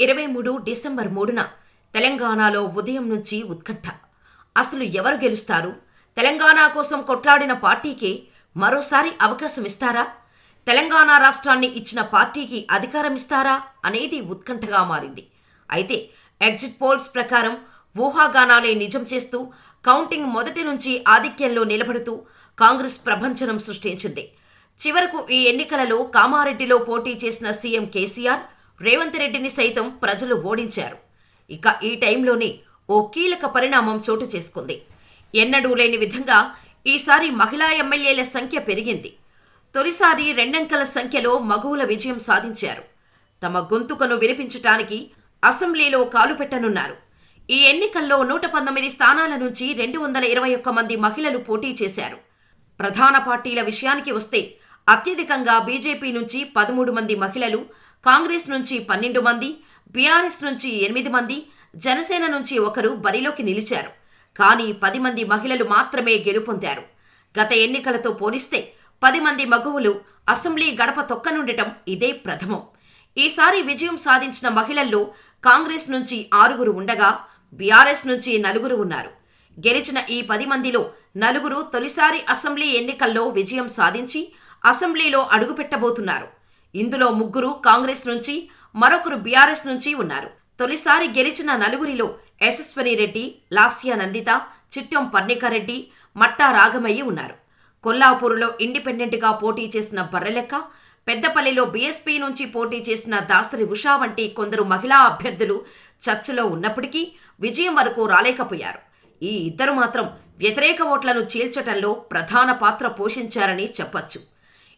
ఇరవై మూడు డిసెంబర్ మూడున తెలంగాణలో ఉదయం నుంచి ఉత్కంఠ. అసలు ఎవరు గెలుస్తారు? తెలంగాణ కోసం కొట్లాడిన పార్టీకి మరోసారి అవకాశం ఇస్తారా? తెలంగాణ రాష్ట్రాన్ని ఇచ్చిన పార్టీకి అధికారం ఇస్తారా? అనేది ఉత్కంఠగా మారింది. అయితే ఎగ్జిట్ పోల్స్ ప్రకారం ఊహాగానాలే నిజం చేస్తూ కౌంటింగ్ మొదటి నుంచి ఆధిక్యంలో నిలబడుతూ కాంగ్రెస్ ప్రభంచనం సృష్టించింది. చివరకు ఈ ఎన్నికలలో కామారెడ్డిలో పోటీ చేసిన సీఎం కేసీఆర్ రేవంత్ రెడ్డిని సైతం ప్రజలు ఓడించారు. ఇక ఈ టైంలోనే ఓ కీలక పరిణామం చోటు చేసుకుంది. ఎన్నడూ లేని విధంగా ఈసారి మహిళా ఎమ్మెల్యేల సంఖ్య పెరిగింది. తొలిసారి రెండంకల సంఖ్యలో మగువుల విజయం సాధించారు. తమ గొంతుకను వినిపించటానికి అసెంబ్లీలో కాలు పెట్టనున్నారు. ఈ ఎన్నికల్లో నూట పంతొమ్మిది స్థానాల నుంచి రెండు వందల ఇరవై ఒక్క మంది మహిళలు పోటీ చేశారు. ప్రధాన పార్టీల విషయానికి వస్తే అత్యధికంగా బీజేపీ నుంచి పదమూడు మంది మహిళలు కాంగ్రెస్ నుంచి పన్నెండు మంది బీఆర్ఎస్ నుంచి ఎనిమిది మంది జనసేన నుంచి ఒకరు బరిలోకి నిలిచారు. కానీ పది మంది మహిళలు మాత్రమే గెలుపొందారు. గత ఎన్నికలతో పోలిస్తే పది మంది మగువులు అసెంబ్లీ గడప తొక్కనుండటం ఇదే ప్రథమం. ఈసారి విజయం సాధించిన మహిళల్లో కాంగ్రెస్ నుంచి ఆరుగురు ఉండగా బీఆర్ఎస్ నుంచి నలుగురు ఉన్నారు. గెలిచిన ఈ పది మందిలో నలుగురు తొలిసారి అసెంబ్లీ ఎన్నికల్లో విజయం సాధించి అసెంబ్లీలో అడుగుపెట్టబోతున్నారు. ఇందులో ముగ్గురు కాంగ్రెస్ నుంచి మరొకరు బీఆర్ఎస్ నుంచి ఉన్నారు. తొలిసారి గెలిచిన నలుగురిలో యశస్వని రెడ్డి లాస్యా నందిత చిట్టం పర్ణికారెడ్డి మట్టా రాఘమయ్య ఉన్నారు. కొల్లాపూర్లో ఇండిపెండెంట్గా పోటీ చేసిన బర్రెలెక్క పెద్దపల్లిలో బీఎస్పీ నుంచి పోటీ చేసిన దాసరి ఉషా వంటి కొందరు మహిళా అభ్యర్థులు చర్చలో ఉన్నప్పటికీ విజయం వరకు రాలేకపోయారు. ఈ ఇద్దరు మాత్రం వ్యతిరేక ఓట్లను చీల్చటంలో ప్రధాన పాత్ర పోషించారని చెప్పొచ్చు.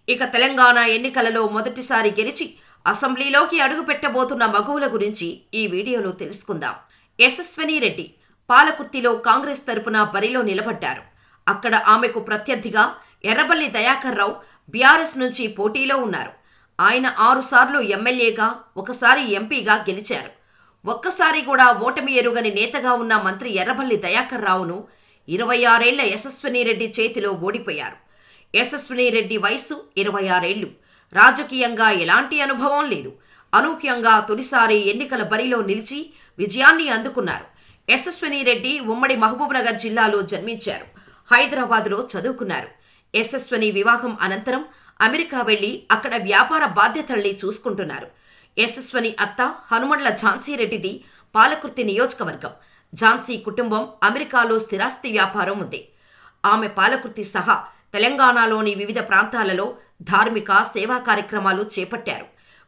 ఇక తెలంగాణ ఎన్నికలలో మొదటిసారి గెలిచి అసెంబ్లీలోకి అడుగుపెట్టబోతున్న మగువుల గురించి ఈ వీడియోలో తెలుసుకుందాం. యశస్విని రెడ్డి పాలకుర్తిలో కాంగ్రెస్ తరపున బరిలో నిలబడ్డారు. అక్కడ ఆమెకు ప్రత్యర్థిగా ఎర్రబల్లి దయాకర్ రావు బీఆర్ఎస్ నుంచి పోటీలో ఉన్నారు. ఆయన ఆరుసార్లు ఎమ్మెల్యేగా ఒకసారి ఎంపీగా గెలిచారు. ఒక్కసారి కూడా ఓటమి ఎరుగని నేతగా ఉన్న మంత్రి ఎర్రబల్లి దయాకర్ రావును ఇరవై ఆరేళ్ళ యశస్విని రెడ్డి చేతిలో ఓడిపోయారు. యశస్విని రెడ్డి వయస్సు ఇరవై ఆరేళ్ళు రాజకీయంగా ఎలాంటి అనుభవం లేదు. అనూహ్యంగా తొలిసారి ఎన్నికల బరిలో నిలిచి విజయాన్ని అందుకున్నారు. యశస్విని రెడ్డి ఉమ్మడి మహబూబ్నగర్ జిల్లాలో జన్మించారు. హైదరాబాద్లో చదువుకున్నారు. యశస్విని వివాహం అనంతరం అమెరికా వెళ్ళి అక్కడ వ్యాపార బాధ్యతల్ని చూసుకుంటున్నారు. యశస్వని అత్త హనుమండ్ల ఝాన్సీ రెడ్డిది పాలకుర్తి నియోజకవర్గం. ఝాన్సీ కుటుంబం అమెరికాలో స్థిరాస్తి వ్యాపారం ఉంది. ఆమె పాలకుర్తి సహా తెలంగాణలోని వివిధ ప్రాంతాలలో ధార్మిక సేవా కార్యక్రమాలు చేపట్టారు.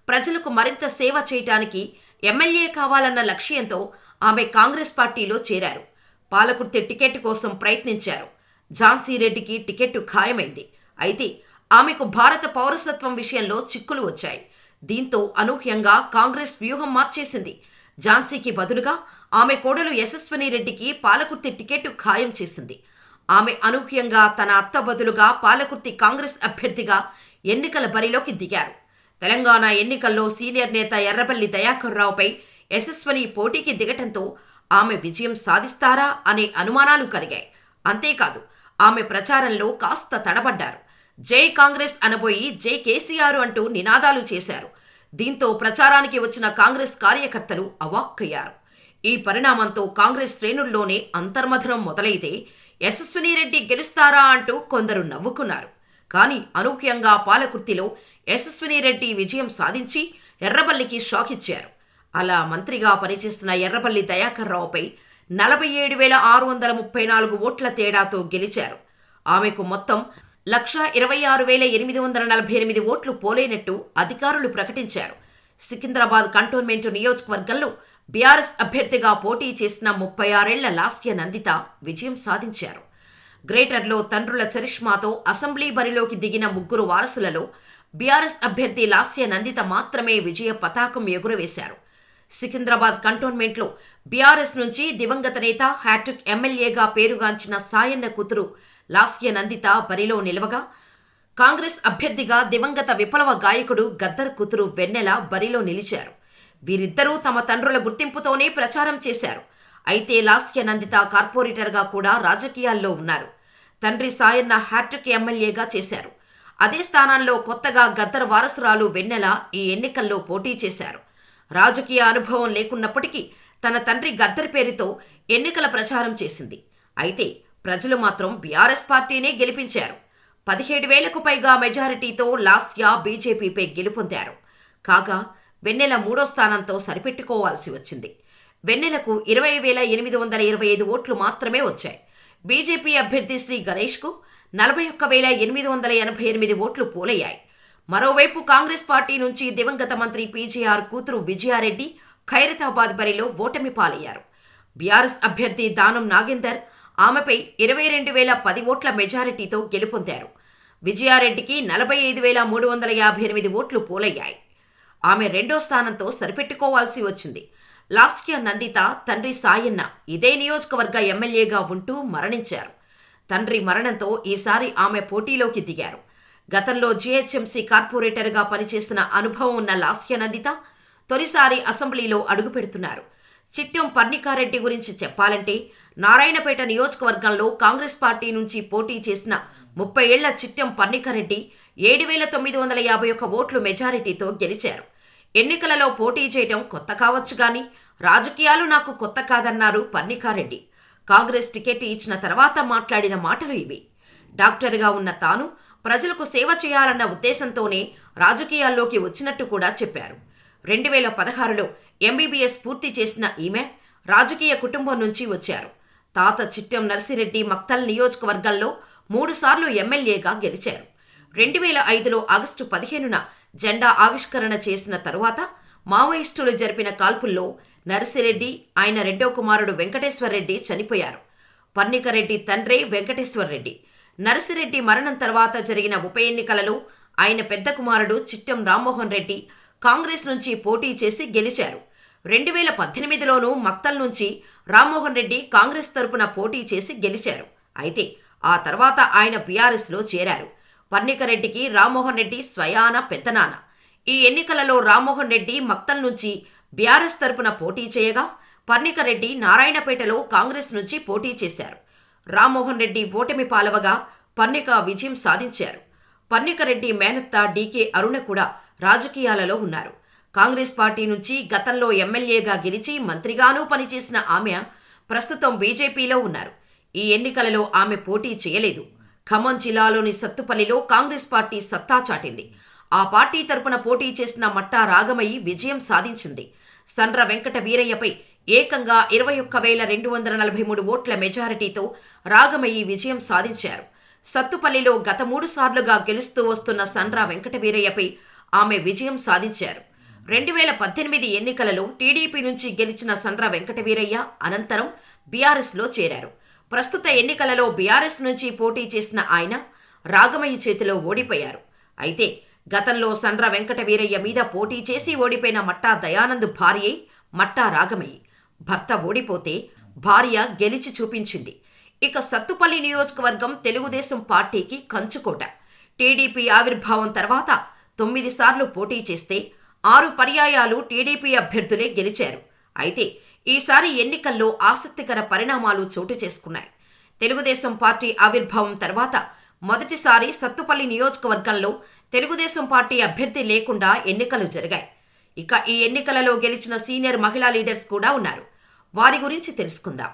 ప్రజలకు మరింత సేవ చేయటానికి ఎమ్మెల్యే కావాలన్న లక్ష్యంతో ఆమె కాంగ్రెస్ పార్టీలో చేరారు. పాలకుర్తి టికెట్ కోసం ప్రయత్నించారు. ఝాన్సీ రెడ్డికి టికెట్టు ఖాయమైంది. అయితే ఆమెకు భారత పౌరసత్వం విషయంలో చిక్కులు వచ్చాయి. దీంతో అనూహ్యంగా కాంగ్రెస్ వ్యూహం మార్చేసింది. ఝాన్సీకి బదులుగా ఆమె కోడలు యశస్విని రెడ్డికి పాలకుర్తి టికెట్టు ఖాయం చేసింది. ఆమె అనూహ్యంగా తన అత్త బదులుగా పాలకుర్తి కాంగ్రెస్ అభ్యర్థిగా ఎన్నికల బరిలోకి దిగారు. తెలంగాణ ఎన్నికల్లో సీనియర్ నేత ఎర్రబల్లి దయాకర్ రావుపై యశస్వని పోటీకి దిగటంతో ఆమె విజయం సాధిస్తారా అనే అనుమానాలు కలిగాయి. అంతేకాదు ఆమె ప్రచారంలో కాస్త తడబడ్డారు. జై కాంగ్రెస్ అనబోయి జై కేసీఆర్ అంటూ నినాదాలు చేశారు. దీంతో ప్రచారానికి వచ్చిన కాంగ్రెస్ కార్యకర్తలు అవాక్కయ్యారు. ఈ పరిణామంతో కాంగ్రెస్ శ్రేణుల్లోనే అంతర్మథనం మొదలైతే యశస్విని రెడ్డి గెలుస్తారా అంటూ కొందరు నవ్వుకున్నారు. కానీ అనూహ్యంగా పాలకుర్తిలో యశస్విని రెడ్డి విజయం సాధించి ఎర్రబల్లికి షాక్ ఇచ్చారు అలా మంత్రిగా పనిచేస్తున్న ఎర్రబల్లి దయాకర్ రావుపై నలభై ఏడు వేల ఆరు వందల ముప్పై నాలుగు ఓట్ల తేడాతో గెలిచారు. ఆమెకు మొత్తం లక్ష ఇరవై ఆరు వేల ఎనిమిది వందల నలభై ఎనిమిది ఓట్లు పోలేనట్టు అధికారులు ప్రకటించారు. సికింద్రాబాద్ కంటోన్మెంట్ నియోజకవర్గంలో బీఆర్ఎస్ అభ్యర్థిగా పోటీ చేసిన ముప్పై ఆరేళ్ళ లాస్య నందిత విజయం సాధించారు. గ్రేటర్లో తండ్రుల చరిష్మాతో అసెంబ్లీ బరిలోకి దిగిన ముగ్గురు వారసులలో బీఆర్ఎస్ అభ్యర్థి లాస్య నందిత మాత్రమే విజయ పతాకం ఎగురవేశారు. సికింద్రాబాద్ కంటోన్మెంట్లో బీఆర్ఎస్ నుంచి దివంగత నేత హ్యాట్రిక్ ఎమ్మెల్యేగా పేరుగాంచిన సాయన్న కూతురు లాస్య నందిత బరిలో నిలవగా కాంగ్రెస్ అభ్యర్థిగా దివంగత విప్లవ గాయకుడు గద్దర్ కూతురు వెన్నెల బరిలో నిలిచారు. వీరిద్దరూ తమ తండ్రుల గుర్తింపుతోనే ప్రచారం చేశారు. అయితే లాస్య నందిత కార్పొరేటర్గా కూడా రాజకీయాల్లో ఉన్నారు. తండ్రి సాయన్న హ్యాట్రిక్ ఎమ్మెల్యేగా చేశారు. అదే స్థానంలో కొత్తగా గద్దర్ వారసురాలు వెన్నెల ఈ ఎన్నికల్లో పోటీ చేశారు. రాజకీయ అనుభవం లేకున్నప్పటికీ తన తండ్రి గద్దర్ పేరుతో ఎన్నికల ప్రచారం చేసింది. అయితే ప్రజలు మాత్రం బీఆర్ఎస్ పార్టీనే గెలిపించారు. పదిహేడు వేలకు పైగా మెజారిటీతో లాస్యా బీజేపీపై గెలుపొందారు. కాగా వెన్నెల మూడో స్థానంతో సరిపెట్టుకోవాల్సి వచ్చింది. వెన్నెలకు ఇరవై వేల ఎనిమిది వందల ఇరవై ఐదు ఓట్లు మాత్రమే వచ్చాయి. బీజేపీ అభ్యర్థి శ్రీ గణేష్కు నలభై ఒక్క వేల ఎనిమిది వందల ఎనభై ఎనిమిది ఓట్లు పోలయ్యాయి. మరోవైపు కాంగ్రెస్ పార్టీ నుంచి దివంగత మంత్రి పీజీఆర్ కూతురు విజయారెడ్డి ఖైరతాబాద్ బరిలో ఓటమి పాలయ్యారు. బీఆర్ఎస్ అభ్యర్థి దానం నాగేందర్ ఆమెపై ఇరవై రెండు వేల పది ఓట్ల మెజారిటీతో గెలుపొందారు. విజయారెడ్డికి నలభై ఐదు వేల మూడు వందల యాభై ఎనిమిది ఓట్లు పోలయ్యాయి. ఆమె రెండో స్థానంతో సరిపెట్టుకోవాల్సి వచ్చింది. లాస్య నందిత తండ్రి సాయన్న ఇదే నియోజకవర్గ ఎమ్మెల్యేగా ఉంటూ మరణించారు. తండ్రి మరణంతో ఈసారి ఆమె పోటీలోకి దిగారు. గతంలో జీహెచ్ఎంసీ కార్పొరేటర్గా పనిచేసిన అనుభవం ఉన్న లాస్య నందిత తొలిసారి అసెంబ్లీలో అడుగుపెడుతున్నారు చిట్టెం పర్ణికారెడ్డి గురించి చెప్పాలంటే నారాయణపేట నియోజకవర్గంలో కాంగ్రెస్ పార్టీ నుంచి పోటీ చేసిన ముప్పై ఏళ్ళ చిట్టెం పర్ణికారెడ్డి ఏడు వేల తొమ్మిది వందల యాభై ఒక్క ఓట్లు మెజారిటీతో గెలిచారు. ఎన్నికలలో పోటీ చేయటం కొత్త కావచ్చు గాని రాజకీయాలు నాకు కొత్త కాదన్నారు పన్నికారెడ్డి. కాంగ్రెస్ టికెట్ ఇచ్చిన తర్వాత మాట్లాడిన మాటలు ఇవి. డాక్టర్గా ఉన్న తాను ప్రజలకు సేవ చేయాలన్న ఉద్దేశంతోనే రాజకీయాల్లోకి వచ్చినట్టు కూడా చెప్పారు. రెండు వేల పదహారులో ఎంబీబీఎస్ పూర్తి చేసిన ఈమె రాజకీయ కుటుంబం నుంచి వచ్చారు. తాత చిట్టెం నర్సిరెడ్డి మక్తల్ నియోజకవర్గంలో మూడుసార్లు ఎమ్మెల్యేగా గెలిచారు. రెండు వేల ఐదులో ఆగస్టు పదిహేనున జెండా ఆవిష్కరణ చేసిన తరువాత మావోయిస్టులు జరిపిన కాల్పుల్లో నర్సిరెడ్డి ఆయన రెండో కుమారుడు వెంకటేశ్వర్రెడ్డి చనిపోయారు. పర్ణికరెడ్డి తండ్రే వెంకటేశ్వర్రెడ్డి. నర్సిరెడ్డి మరణం తర్వాత జరిగిన ఉప ఎన్నికలలో ఆయన పెద్ద కుమారుడు చిట్టం రామ్మోహన్ రెడ్డి కాంగ్రెస్ నుంచి పోటీ చేసి గెలిచారు. రెండు వేల పద్దెనిమిదిలోనూ మక్తల్ నుంచి రామ్మోహన్ రెడ్డి కాంగ్రెస్ తరపున పోటీ చేసి గెలిచారు. అయితే ఆ తర్వాత ఆయన బీఆర్ఎస్లో చేరారు. పర్ణికరెడ్డికి రామ్మోహన్ రెడ్డి స్వయాన పెద్దనాన్న. ఈ ఎన్నికలలో రామ్మోహన్ రెడ్డి మక్తల్ నుంచి బీఆర్ఎస్ తరపున పోటీ చేయగా పర్ణికరెడ్డి నారాయణపేటలో కాంగ్రెస్ నుంచి పోటీ చేశారు. రామ్మోహన్ రెడ్డి ఓటమి పాలవగా పర్ణిక విజయం సాధించారు. పర్ణికరెడ్డి మేనత్త డీకే అరుణ కూడా రాజకీయాలలో ఉన్నారు. కాంగ్రెస్ పార్టీ నుంచి గతంలో ఎమ్మెల్యేగా గెలిచి మంత్రిగానూ పనిచేసిన ఆమె ప్రస్తుతం బీజేపీలో ఉన్నారు. ఈ ఎన్నికలలో ఆమె పోటీ చేయలేదు. ఖమ్మం జిల్లాలోని సత్తుపల్లిలో కాంగ్రెస్ పార్టీ సత్తా చాటింది. ఆ పార్టీ తరపున పోటీ చేసిన మట్టా రాగమయ్యి విజయం సాధించింది. సండ్ర వెంకట వీరయ్యపై ఏకంగా ఇరవై ఒక్క వేల రెండు వందల నలభై మూడు ఓట్ల మెజారిటీతో రాగమయ్యి విజయం సాధించారు. సత్తుపల్లిలో గత మూడు సార్లుగా గెలుస్తూ వస్తున్న సండ్ర వెంకట వీరయ్యపై ఆమె విజయం సాధించారు. రెండు వేల పద్దెనిమిది ఎన్నికలలో టీడీపీ నుంచి గెలిచిన సండ్ర వెంకటవీరయ్య అనంతరం బీఆర్ఎస్లో చేరారు. ప్రస్తుత ఎన్నికలలో బీఆర్ఎస్ నుంచి పోటీ చేసిన ఆయన రాగమయ్య చేతిలో ఓడిపోయారు. అయితే గతంలో సండ్ర వెంకటవీరయ్య మీద పోటీ చేసి ఓడిపోయిన మట్టా దయానంద్ భార్యే మట్టా రాగమయ్యి భర్త ఓడిపోతే భార్య గెలిచి చూపించింది. ఇక సత్తుపల్లి నియోజకవర్గం తెలుగుదేశం పార్టీకి కంచుకోట. టీడీపీ ఆవిర్భావం తర్వాత తొమ్మిది సార్లు పోటీ చేస్తే ఆరు పర్యాయాలు టీడీపీ అభ్యర్థులే గెలిచారు. అయితే ఈసారి ఎన్నికల్లో ఆసక్తికర పరిణామాలు చోటు చేసుకున్నాయి. తెలుగుదేశం పార్టీ ఆవిర్భావం తర్వాత మొదటిసారి సత్తుపల్లి నియోజకవర్గంలో తెలుగుదేశం పార్టీ అభ్యర్థి లేకుండా ఎన్నికలు జరిగాయి. ఇక ఈ ఎన్నికలలో గెలిచిన సీనియర్ మహిళా లీడర్స్ కూడా ఉన్నారు. వారి గురించి తెలుసుకుందాం.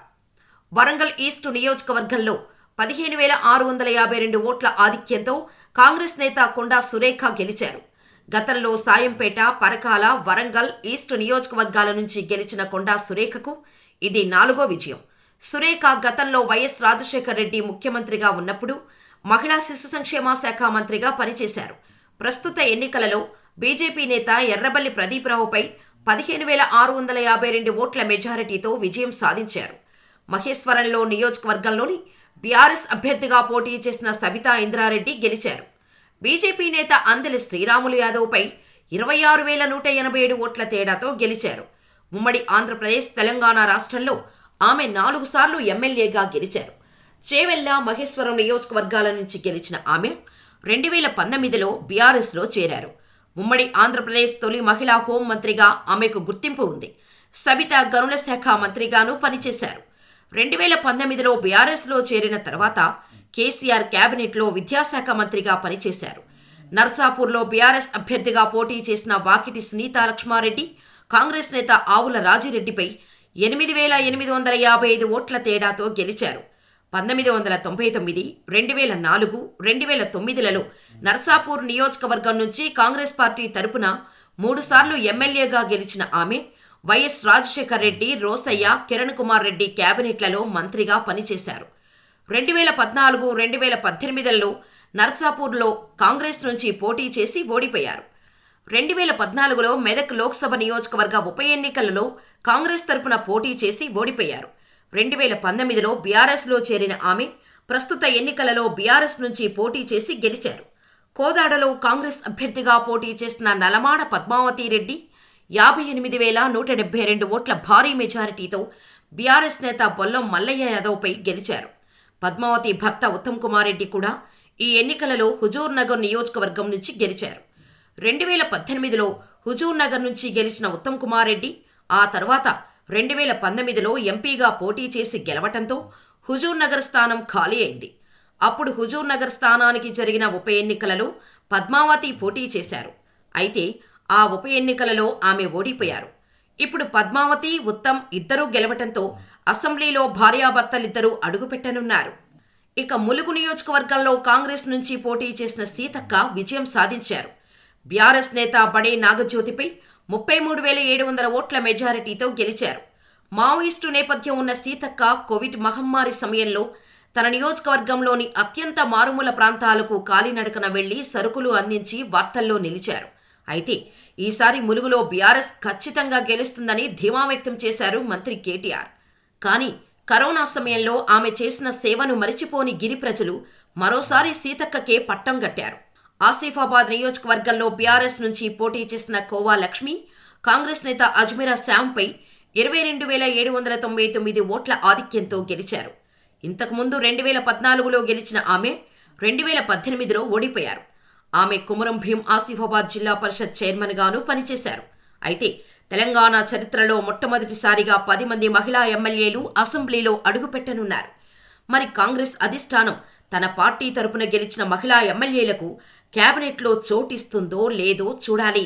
వరంగల్ ఈస్ట్ నియోజకవర్గంలో పదిహేను వేల ఆరు వందల యాభై రెండు ఓట్ల ఆధిక్యంతో కాంగ్రెస్ నేత కొండా సురేఖ గెలిచారు. గతంలో సాయంపేట పరకాల వరంగల్ ఈస్ట్ నియోజకవర్గాల నుంచి గెలిచిన కొండా సురేఖకు ఇది నాలుగో విజయం. సురేఖ గతంలో వైఎస్ రాజశేఖర్ రెడ్డి ముఖ్యమంత్రిగా ఉన్నప్పుడు మహిళా శిశు సంక్షేమ శాఖ మంత్రిగా పనిచేశారు. ప్రస్తుత ఎన్నికలలో బీజేపీ నేత ఎర్రబల్లి ప్రదీప్రావుపై పదిహేను వేల ఆరు వందల యాభై రెండు ఓట్ల మెజారిటీతో విజయం సాధించారు. మహేశ్వరంలో నియోజకవర్గంలోని బీఆర్ఎస్ అభ్యర్థిగా పోటీ చేసిన సబితా ఇంద్రారెడ్డి గెలిచారు. బీజేపీ నేత అందలి శ్రీరాములు యాదవ్పై ఇరవై ఆరు వేల నూట ఎనభై ఏడు ఓట్ల తేడాతో గెలిచారు. ఉమ్మడి ఆంధ్రప్రదేశ్ తెలంగాణ రాష్ట్రంలో ఆమె నాలుగు సార్లు ఎమ్మెల్యేగా గెలిచారు. చేవెళ్ళ మహేశ్వరం నియోజకవర్గాల నుంచి గెలిచిన ఆమె రెండు వేల పంతొమ్మిదిలో బీఆర్ఎస్లో చేరారు. ఉమ్మడి ఆంధ్రప్రదేశ్ తొలి మహిళా హోంమంత్రిగా ఆమెకు గుర్తింపు ఉంది. సబిత గనుల శాఖ మంత్రిగానూ పనిచేశారు. రెండు వేల పంతొమ్మిదిలో బీఆర్ఎస్లో చేరిన తర్వాత కేసీఆర్ కేబినెట్లో విద్యాశాఖ మంత్రిగా పనిచేశారు. నర్సాపూర్లో బీఆర్ఎస్ అభ్యర్థిగా పోటీ చేసిన వాకిటి సునీతా లక్ష్మారెడ్డి కాంగ్రెస్ నేత ఆవుల రాజిరెడ్డిపై ఎనిమిది వేల ఎనిమిది వందల యాభై ఐదు ఓట్ల తేడాతో గెలిచారు. పంతొమ్మిది వందల తొంభై తొమ్మిది రెండు వేల నాలుగు రెండు వేల తొమ్మిదిలలో నర్సాపూర్ నియోజకవర్గం నుంచి కాంగ్రెస్ పార్టీ తరపున మూడుసార్లు ఎమ్మెల్యేగా గెలిచిన ఆమె వైఎస్ రాజశేఖర్ రెడ్డి రోసయ్య కిరణ్ కుమార్ రెడ్డి కేబినెట్లలో మంత్రిగా పనిచేశారు. రెండు వేల పద్నాలుగు రెండు వేల పద్దెనిమిదిలో నర్సాపూర్లో కాంగ్రెస్ నుంచి పోటీ చేసి ఓడిపోయారు. రెండు వేల పద్నాలుగులో మెదక్ లోక్సభ నియోజకవర్గ ఉప ఎన్నికలలో కాంగ్రెస్ తరపున పోటీ చేసి ఓడిపోయారు. రెండు వేల పంతొమ్మిదిలో బీఆర్ఎస్లో చేరిన ఆమె ప్రస్తుత ఎన్నికలలో బీఆర్ఎస్ నుంచి పోటీ చేసి గెలిచారు. కోదాడలో కాంగ్రెస్ అభ్యర్థిగా పోటీ చేసిన నలమాడ పద్మావతి రెడ్డి యాభై ఎనిమిది వేల నూట డెబ్బై రెండు ఓట్ల భారీ మెజారిటీతో బీఆర్ఎస్ నేత బొల్లం మల్లయ్య యాదవ్పై గెలిచారు. పద్మావతి భర్త ఉత్తమ్ కుమార్ రెడ్డి కూడా ఈ ఎన్నికలలో హుజూర్ నగర్ నియోజకవర్గం నుంచి గెలిచారు. రెండు వేల పద్దెనిమిదిలో హుజూర్ నగర్ నుంచి గెలిచిన ఉత్తమ్ కుమార్ రెడ్డి ఆ తర్వాత రెండు వేల పంతొమ్మిదిలో ఎంపీగా పోటీ చేసి గెలవటంతో హుజూర్ నగర్ స్థానం ఖాళీ అయింది. అప్పుడు హుజూర్ నగర్ స్థానానికి జరిగిన ఉప ఎన్నికలలో పద్మావతి పోటీ చేశారు. అయితే ఆ ఉప ఎన్నికలలో ఆమె ఓడిపోయారు. ఇప్పుడు పద్మావతి ఉత్తమ్ ఇద్దరూ గెలవటంతో అసెంబ్లీలో భార్యాభర్తలిద్దరూ అడుగుపెట్టనున్నారు. ఇక ములుగు నియోజకవర్గంలో కాంగ్రెస్ నుంచి పోటీ చేసిన సీతక్క విజయం సాధించారు. బీఆర్ఎస్ నేత బడే నాగజ్యోతిపై ముప్పై మూడు వేల ఏడు వందల ఓట్ల మెజారిటీతో గెలిచారు. మావోయిస్టు నేపథ్యం ఉన్న సీతక్క కోవిడ్ మహమ్మారి సమయంలో తన నియోజకవర్గంలోని అత్యంత మారుమూల ప్రాంతాలకు కాలినడకన వెళ్ళి సరుకులు అందించి వార్తల్లో నిలిచారు. అయితే ఈసారి ములుగులో బీఆర్ఎస్ ఖచ్చితంగా గెలుస్తుందని ధీమా వ్యక్తం చేశారు మంత్రి కేటీఆర్. కానీ కరోనా సమయంలో ఆమె చేసిన సేవను మరిచిపోని గిరి ప్రజలు మరోసారి సీతక్కకే పట్టం కట్టారు. ఆసిఫాబాద్ నియోజకవర్గంలో బీఆర్ఎస్ నుంచి పోటీ చేసిన కోవా లక్ష్మి కాంగ్రెస్ నేత అజ్మీరా శ్యామ్పై ఇరవై రెండు వేల ఏడు వందల తొంభై తొమ్మిది ఓట్ల ఆధిక్యంతో గెలిచారు. ఇంతకుముందు రెండు వేల పద్నాలుగులో గెలిచిన ఆమె రెండు వేల పద్దెనిమిదిలో ఓడిపోయారు. ఆమె కుమరం భీం ఆసిఫాబాద్ జిల్లా పరిషత్ చైర్మన్గాను పనిచేశారు. అయితే తెలంగాణ చరిత్రలో మొట్టమొదటిసారిగా పది మంది మహిళా ఎమ్మెల్యేలు అసెంబ్లీలో అడుగుపెట్టనున్నారు. మరి కాంగ్రెస్ అధిష్టానం తన పార్టీ తరపున గెలిచిన మహిళా ఎమ్మెల్యేలకు కేబినెట్లో చోటిస్తుందో లేదో చూడాలి.